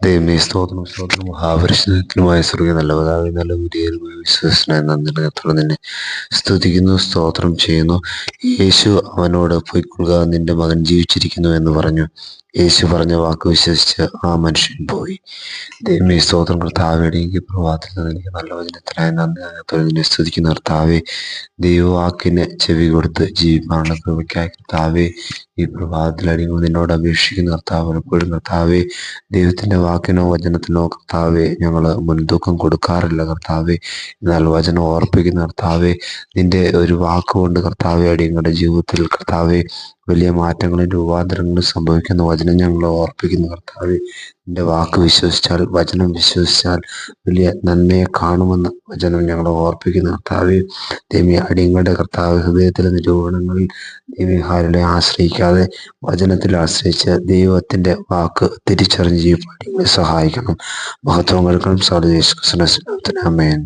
ദൈവമേ സ്തോത്രം സ്തോത്രം. മഹാപരിശുദ്ധത്തിനുമായ സ്വർഗീയ നല്ല പതാവി നല്ല പുതിയതുമായ വിശ്വസനായ നന്ദിയുടെ കത്തോടെ നിന്നെ സ്തുതിക്കുന്നു സ്തോത്രം ചെയ്യുന്നു. യേശു അവനോട് പൊയ്ക്കൊള്ളുക നിന്റെ മകൻ ജീവിച്ചിരിക്കുന്നു എന്ന് പറഞ്ഞു. യേശു പറഞ്ഞ വാക്ക് വിശ്വസിച്ച് ആ മനുഷ്യൻ പോയി. ദൈവമേ സ്തോത്രം കർത്താവയുടെ ഈ പ്രഭാതത്തിൽ എനിക്ക് നല്ല വചനത്തിനായി നന്ദി നിന്നെ സ്തുതിക്കുന്ന. കർത്താവെ ദൈവവാക്കിന് ചെവി കൊടുത്ത് ജീവിക്കാനുള്ള കൃപയ്ക്കായി കർത്താവെ ഈ പ്രഭാതത്തിൽ അടിയങ്ങൾ നിന്നോട് അപേക്ഷിക്കുന്ന. കർത്താവ് പലപ്പോഴും കർത്താവെ ദൈവത്തിന്റെ വാക്കിനോ വചനത്തിനോ കർത്താവെ ഞങ്ങൾ മുൻതൂക്കം കൊടുക്കാറില്ല കർത്താവെ. എന്നാൽ വചനം ഓർപ്പിക്കുന്ന കർത്താവെ നിന്റെ ഒരു വാക്കുകൊണ്ട് കർത്താവെ അടിയങ്ങളുടെ ജീവിതത്തിൽ കർത്താവെ വലിയ മാറ്റങ്ങളും രൂപാന്തരങ്ങളും സംഭവിക്കുന്ന വചനം ഞങ്ങൾ ഓർപ്പിക്കുന്ന കർത്താവ്. എന്റെ വാക്ക് വിശ്വസിച്ചാൽ വചനം വിശ്വസിച്ചാൽ വലിയ നന്മയെ കാണുമെന്ന് വചനം ഞങ്ങൾ ഓർപ്പിക്കുന്ന കർത്താവ്. ദേവി അടിയങ്ങളുടെ കർത്താവ് ഹൃദയത്തിലെ നിരൂപണങ്ങളിൽ ദേവിഹാരിലെ ആശ്രയിക്കാതെ വചനത്തിൽ ആശ്രയിച്ച് ദൈവത്തിന്റെ വാക്ക് തിരിച്ചറിഞ്ഞ് ജീവിക്കാൻ സഹായിക്കണം. മഹത്വങ്ങൾക്കും സർവേശ്വരത്തിന് അമേൻ